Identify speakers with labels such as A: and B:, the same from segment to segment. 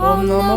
A: ഓം നമോ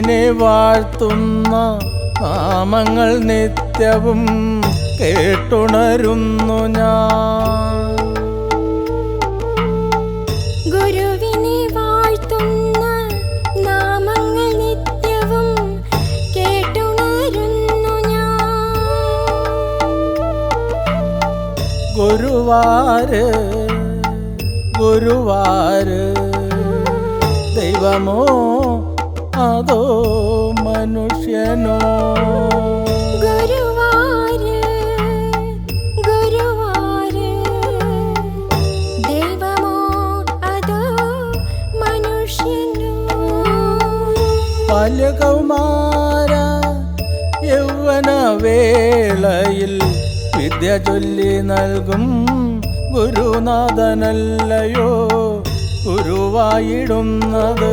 A: ഗുരുവിനെ വാഴ്ത്തുന്ന നാമങ്ങൾ നിത്യവും കേട്ടുണരുന്നു ഞാൻ.
B: ഗുരുവിനെ വാഴ്ത്തുന്ന നാമങ്ങൾ നിത്യവും കേട്ടുണരുന്നു ഞാൻ.
A: ഗുരുവാര് ഗുരുവാര് ദൈവമോ അതോ മനുഷ്യനോ?
B: കൗമാര ഗുരുവാര് ദൈവമോ അതോ മനുഷ്യനോ?
A: ബാല്യകൗമാര യൗവന വേളയിൽ വിദ്യ ചൊല്ലി നൽകും ഗുരുനാഥനല്ലയോ ഗുരുവായിടുന്നത്.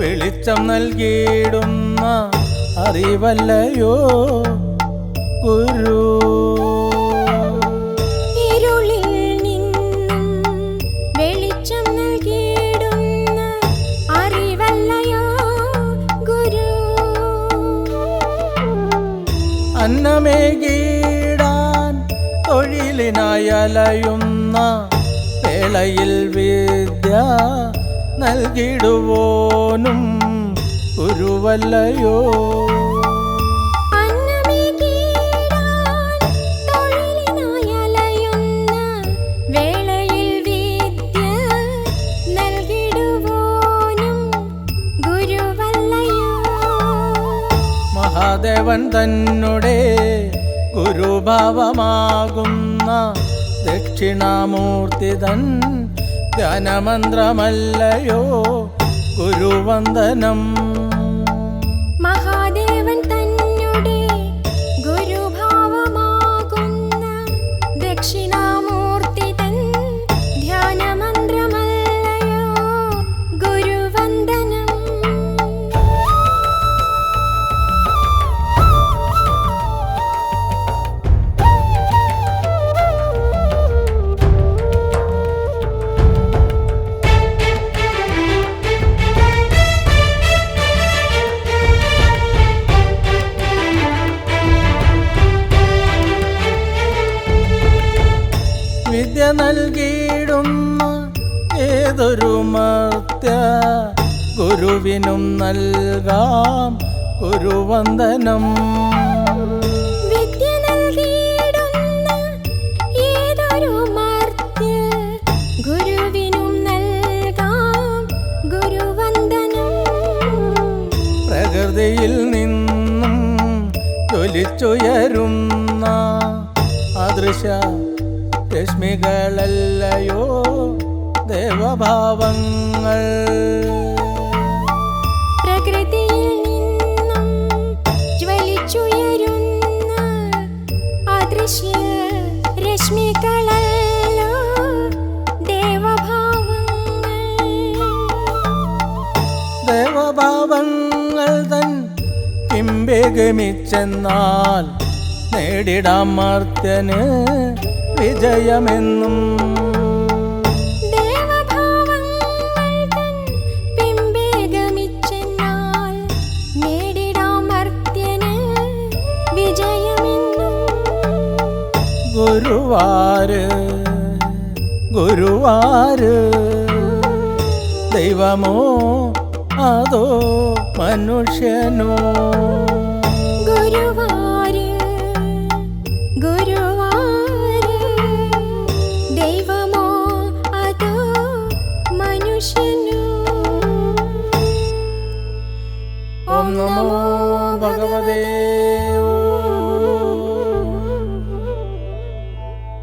A: വെളിച്ചം നൽകിയിടുന്ന അറിവല്ലയോ ഗുരു? അന്നമേകീടാൻ തൊഴിലിനായി അലയുന്ന വേളയിൽ വിദ്യ നൽകിടുവോനും ഗുരുവല്ലയോ? മഹാദേവൻ തന്നെ ഗുരുഭാവമാകുന്ന ദക്ഷിണാമൂർത്തി തൻ ധ്യാനമന്ത്രമല്ലയോ ഗുരുവന്ദനം. ഏതൊരു മർത്യ ഗുരുവിനും നൽകാം ഗുരുവന്ദനം. പ്രകൃതിയിൽ നിന്നും ജ്വലി ജ്വലിച്ചുയരുന്ന അദൃശ്യ രശ്മികളല്ലയോ ദേവഭാവങ്ങൾ.
B: പ്രകൃതിയിൽ നിന്നും ജ്വലിച്ചുയരുന്ന അദൃശ്യ രശ്മികളല്ലോ ദേവഭാവങ്ങൾ.
A: ദേവഭാവങ്ങൾ തൻ പിമ്പേഗമിച്ചെന്നാൽ നേടിടാം മർത്യന് വിജയമെന്നും ഗുരുവാര് ഗുരുവാര്. ദൈവമോ അതോ മനുഷ്യനോ?
B: ഗുരുവാര് ഗുരുവാര്. ദൈവമോ അതോ മനുഷ്യനോ?
A: ഓം നമോ ഭഗവതേ.